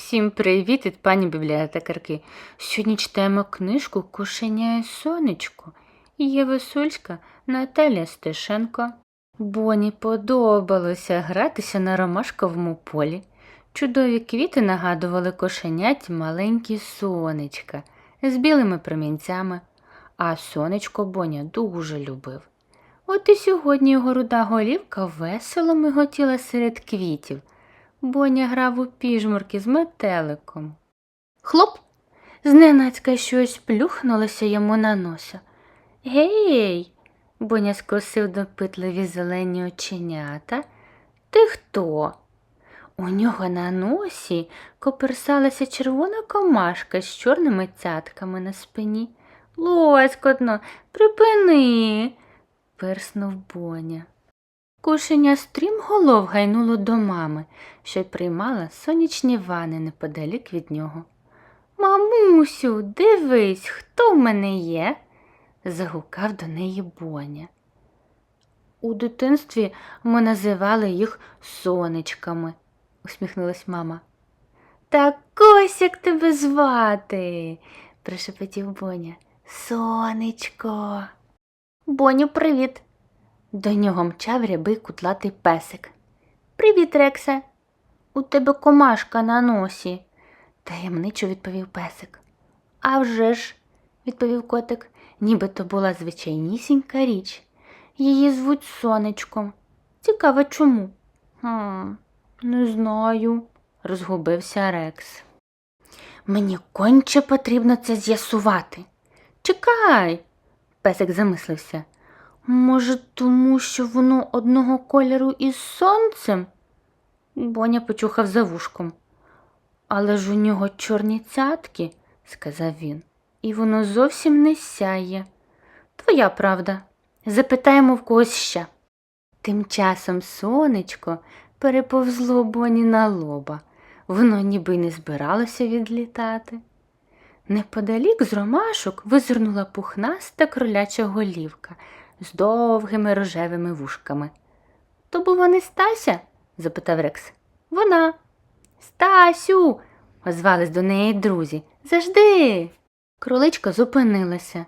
Всім привіт від пані бібліотекарки. Сьогодні читаємо книжку Кошеня і сонечко. Є весульська Наталія Стешенко. Боні подобалося гратися на ромашковому полі. Чудові квіти нагадували кошенять маленькі сонечка з білими промінцями, а сонечко Боня дуже любив. От і сьогодні його руда голівка весело миготіла серед квітів. Боня грав у піжмурки з метеликом. Хлоп! Зненацька щось плюхнулося йому на носа. Гей! Боня скосив допитливі зелені оченята. Ти хто? У нього на носі коперсалася червона комашка з чорними цятками на спині. Лоскотно, припини, перснув Боня. Кушеня стрімголов гайнуло до мами, що й приймала сонячні вани неподалік від нього. Мамусю, дивись, хто в мене є? загукав до неї Боня. У дитинстві ми називали їх сонечками, усміхнулась мама. Так ось як тебе звати, прошепотів Боня. Сонечко. Боню, привіт. До нього мчав рябий кудлатий песик. Привіт, Рексе. У тебе комашка на носі, таємничо відповів песик. «А вже ж», – відповів котик, ніби то була звичайнісінька річ. Її звуть сонечком. Цікаво чому? «Хм, Не знаю, розгубився Рекс. Мені конче потрібно це з'ясувати. Чекай, песик замислився. Може, тому що воно одного кольору із сонцем? Боня почухав за вушком. Але ж у нього чорні цятки, сказав він, і воно зовсім не сяє. Твоя правда. Запитаємо в когось ще. Тим часом сонечко переповзло Боні на лоба. Воно ніби не збиралося відлітати. Неподалік з ромашок визирнула пухнаста кроляча голівка з довгими рожевими вушками. То була не Стася? запитав Рекс. Вона. Стасю. озвались до неї друзі. Завжди. Кроличка зупинилася.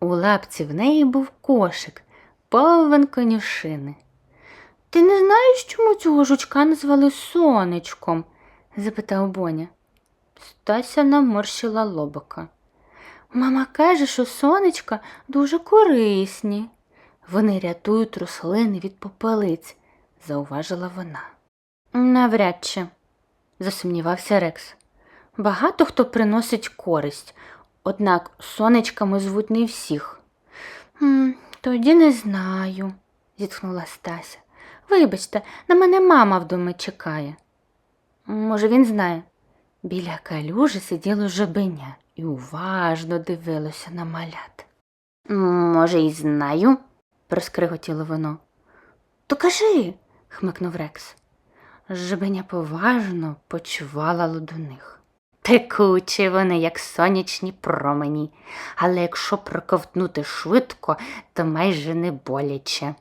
У лапці в неї був кошик, повен конюшини. Ти не знаєш, чому цього жучка назвали сонечком? запитав Боня. Стася наморщила лобика. Мама каже, що сонечка дуже корисні. Вони рятують рослини від попелиць, зауважила вона. Навряд чи, засумнівався Рекс. Багато хто приносить користь, однак сонечками звуть не всіх. «М, Тоді не знаю, зітхнула Стася. Вибачте, на мене мама вдома чекає. Може, він знає. Біля калюжі сиділо жабеня і уважно дивилося на малят. Може, й знаю, проскриготіло воно. То кажи, хмикнув Рекс. Жабеня поважно почувала до них. Текучі вони, як сонячні промені, але якщо проковтнути швидко, то майже не боляче.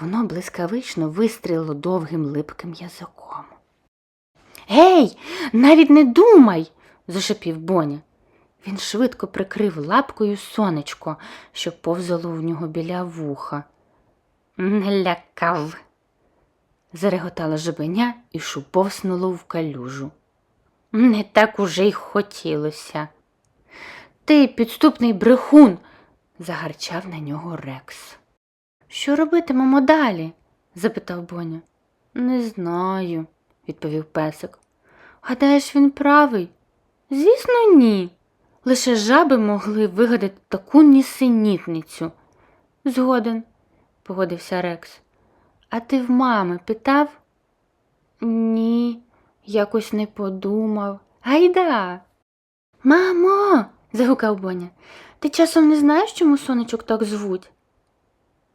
Воно блискавично вистрілило довгим липким язиком. Гей, навіть не думай, зашепів Боня. Він швидко прикрив лапкою сонечко, що повзало у нього біля вуха. Не лякав, зареготала жабеня і шуповснуло в калюжу. Не так уже й хотілося. Ти підступний брехун, загарчав на нього Рекс. Що робитимемо далі? запитав Боня. Не знаю, відповів песик. Гадаєш, він правий? Звісно, ні. Лише жаби могли вигадати таку нісенітницю. Згоден, погодився Рекс. А ти в мами питав? Ні, якось не подумав. Гайда. Мамо, загукав Боня, ти часом не знаєш, чому сонечок так звуть?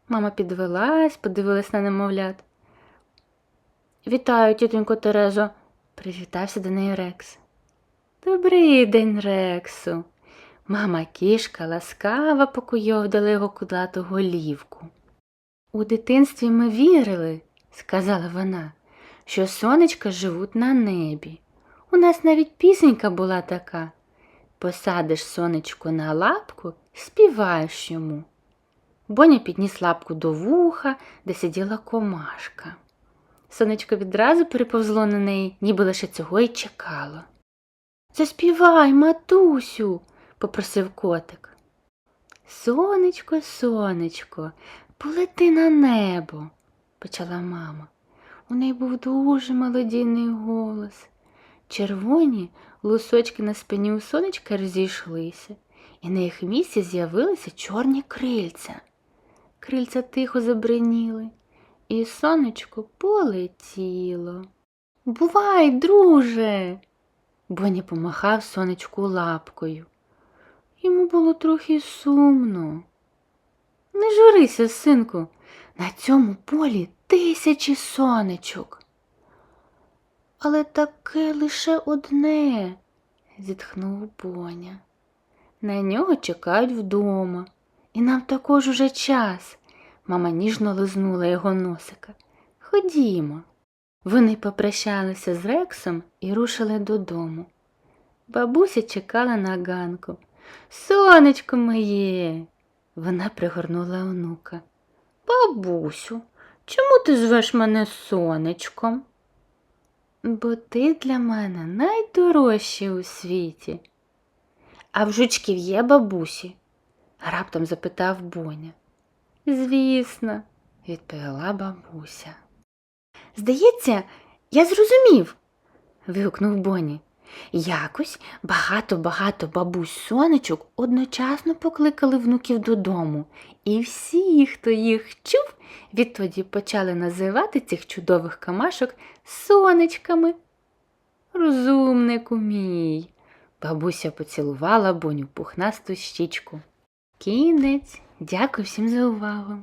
Мама підвелась, подивилась на немовлят. Вітаю, тітонько Терезо, привітався до неї Рекс. Добрий день, Рексу. Мама кішка ласкаво покуйовдала його кудлату голівку. У дитинстві ми вірили, сказала вона, що сонечка живуть на небі. У нас навіть пісенька була така. Посадиш сонечко на лапку, співаєш йому. Боня підніс лапку до вуха, де сиділа комашка. Сонечко відразу переповзло на неї, ніби лише цього й чекало. Заспівай, матусю, попросив котик. Сонечко, сонечко, полети на небо, почала мама. У неї був дуже мелодійний голос. Червоні лусочки на спині у сонечка розійшлися, і на їх місці з'явилися чорні крильця. Крильця тихо забриніли, і сонечко полетіло. Бувай, друже. Боня помахав сонечку лапкою. Йому було трохи сумно. Не журися, синку, на цьому полі тисячі сонечок. Але таке лише одне, зітхнув Боня. На нього чекають вдома, і нам також уже час. Мама ніжно лизнула його носика. Ходімо. Вони попрощалися з Рексом і рушили додому. Бабуся чекала на ганку. Сонечко моє. Вона пригорнула онука. Бабусю, чому ти звеш мене сонечком? Бо ти для мене найдорожчий у світі. А в жучків є бабусі? раптом запитав Боня. Звісно, відповіла бабуся. Здається, я зрозумів. вигукнув Боні. Якось багато-багато бабусь сонечок одночасно покликали внуків додому, і всі, хто їх чув, відтоді почали називати цих чудових камашок сонечками. Розумнику мій. Бабуся поцілувала Боню пухнасту щічку. Кінець. Дякую всім за увагу.